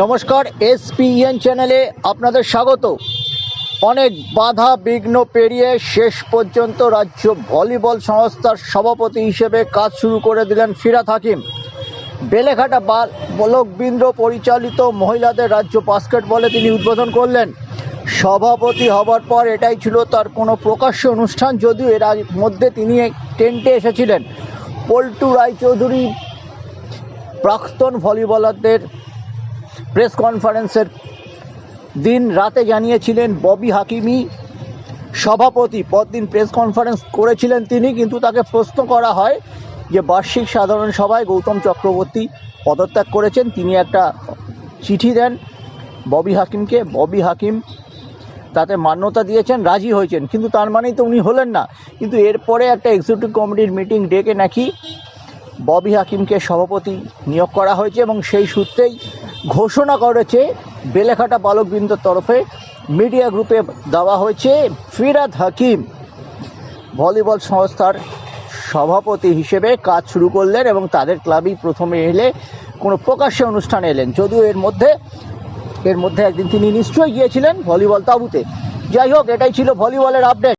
নমস্কার, এসপিএন চ্যানেলে আপনাদের স্বাগত। অনেক বাধা বিঘ্ন পেরিয়ে শেষ পর্যন্ত রাজ্য ভলিবল সংস্থার সভাপতি হিসেবে কাজ শুরু করে দিলেন ফিরাত হাকিম। বেলেঘাটা বাল বলকবৃন্দ পরিচালিত মহিলাদের রাজ্য বাস্কেটবলে তিনি উদ্বোধন করলেন। সভাপতি হবার পর এটাই ছিল তার কোনো প্রকাশ্য অনুষ্ঠান, যদিও এর মধ্যে তিনি টেন্টে এসেছিলেন। পল্টু রায়চৌধুরী প্রাক্তন ভলিবলারদের প্রেস কনফারেন্সের দিন রাতে জানিয়েছিলেন ববি হাকিমি। সভাপতি পরদিন প্রেস কনফারেন্স করেছিলেন তিনি, কিন্তু তাকে প্রশ্ন করা হয় যে বার্ষিক সাধারণ সভায় গৌতম চক্রবর্তী পদত্যাগ করেছেন। তিনি একটা চিঠি দেন ববি হাকিমকে। ববি হাকিম তাতে মান্যতা দিয়েছেন, রাজি হয়েছেন। কিন্তু তার মানেই তো উনি হলেন না। কিন্তু এরপরে একটা এক্সিকিউটিভ কমিটির মিটিং ডেকে নাকি ববি হাকিমকে সভাপতি নিয়োগ করা হয়েছে এবং সেই সূত্রেই ঘোষণা করেছে বেলেঘাটা বালকবৃন্দর তরফে মিডিয়া গ্রুপে দেওয়া হয়েছে ফিরাদ হাকিম ভলিবল সংস্থার সভাপতি হিসেবে কাজ শুরু করলেন এবং তাদের ক্লাবেই প্রথমে এলে কোনো প্রকাশ্যে অনুষ্ঠানে এলেন। যদিও এর মধ্যে এর মধ্যে একদিন তিনি নিশ্চয়ই গিয়েছিলেন ভলিবল তাবুতে। যাই হোক, এটাই ছিল ভলিবলের আপডেট